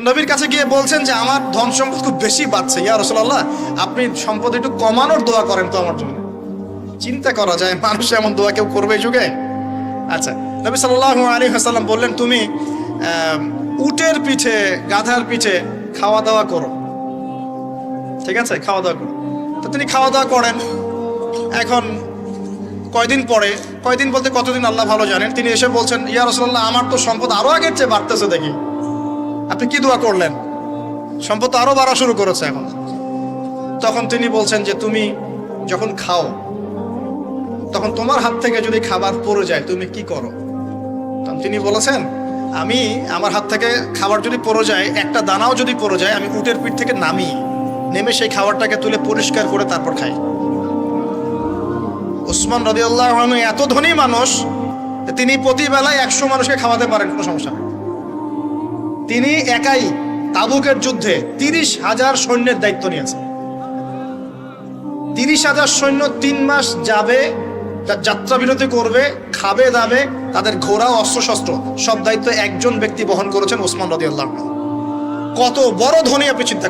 নবীর কাছে গিয়ে বলছেন যে, আমার ধন সম্পদ খুব বেশি বাড়ছে। ইয়া রসুল্লাহ আপনি সম্পদ একটু কমানোর দোয়া করেন তো আমার জন্য। চিন্তা করা যায়, মানুষ এমন দোয়া কেউ করবে যুগে? আচ্ছা নবী সাল্লাহ আলী হাসাল্লাম বললেন, তুমি উটের পিঠে, গাধার পিঠে খাওয়া দাওয়া করো। ঠিক আছে? খাওয়া দাওয়া করো। তো তিনি খাওয়া দাওয়া করেন। এখন কয়দিন পরে, কয়দিন বলতে কতদিন আল্লাহ ভালো জানেন? তিনি এসে বলছেন, ইয়া রসুল্লাহ আমার তো সম্পদ আরও আগের চেয়ে বাড়তেছে দেখি। আপনি কি দোয়া করলেন? সম্পদ আরও বাড়া শুরু করেছে এখন। তখন তিনি বলছেন যে, তুমি যখন খাও, তখন তোমার হাত থেকে যদি খাবার পড়ে যায়, তুমি কি করো? তখন তিনি বলেছেন, আমি আমার হাত থেকে খাবার যদি পড়ে যায়, একটা দানাও যদি পড়ে যায়, আমি উটের পিঠ থেকে নামি, নেমে সেই খাবারটাকে তুলে পরিষ্কার করে তারপর খাই। ওসমান রদিউল্লাহ এত ধনী মানুষ তিনি প্রতিবেলায় একশো মানুষকে খাওয়াতে পারেন, কোনো সমস্যা নেই। তিনি একাই তাবুকের যুদ্ধে তিরিশ হাজার সৈন্যের দায়িত্ব নিয়েছেন। তিরিশ হাজার সৈন্য তিন মাস যাবে যাত্রা বিরতি করবে, খাবে, দাবে, তাদের ঘোড়া, অস্ত্রশস্ত্র, সব দায়িত্ব একজন ব্যক্তি বহন করেছেন ওসমান রদিয়াল্লাহ কত বড় ধনী আপনি চিন্তা